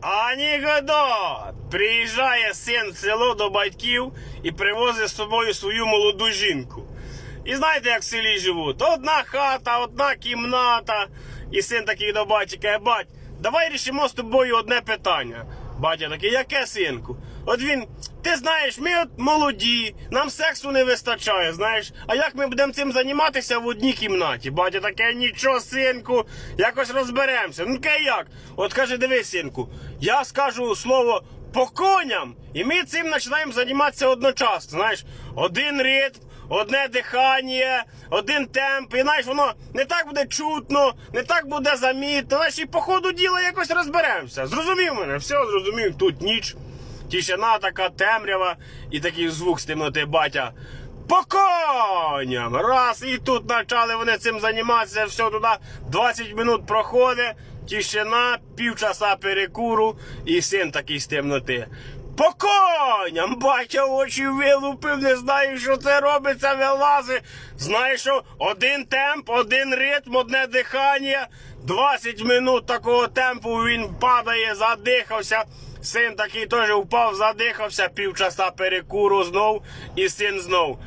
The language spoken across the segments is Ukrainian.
Анігодот! Приїжджає син в село до батьків і привозить з собою свою молоду жінку. І знаєте, як в селі живуть? Одна хата, одна кімната. І син такий до батька каже, бать, давай рішимо з тобою одне питання. Батя такий, яке синку? От він, ти знаєш, ми от молоді, нам сексу не вистачає, знаєш. А як ми будемо цим займатися в одній кімнаті? Батя таке, нічого, синку, якось розберемося. Ну каже, як? От каже, дивись, синку, я скажу слово по коням, і ми цим починаємо займатися одночасно. Знаєш, один ритм, одне дихання, один темп. І знаєш, воно не так буде чутно, не так буде замітно. Знаєш, і по ходу діла якось розберемося. Зрозумів мене, все зрозумів. Тут ніч, тишина така темрява і такий звук з темноти батя. По коням! Раз, і тут почали вони цим займатися, все туди 20 минут проходить, тишина, півчаса перекуру, і син такий з темноти. По коням! Батя очі вилупив, не знаю, що це робиться, вилазить. Знаєш, що один темп, один ритм, одне дихання. 20 минут такого темпу він падає, задихався. Син такий теж впав, задихався, півчаса перекуру знов, і син знов.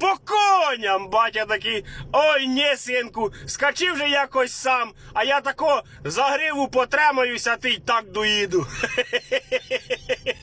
По коням, батя такий, ой, ні, синку, скачи вже якось сам, а я тако за гриву потремаюся, ти й так доїду.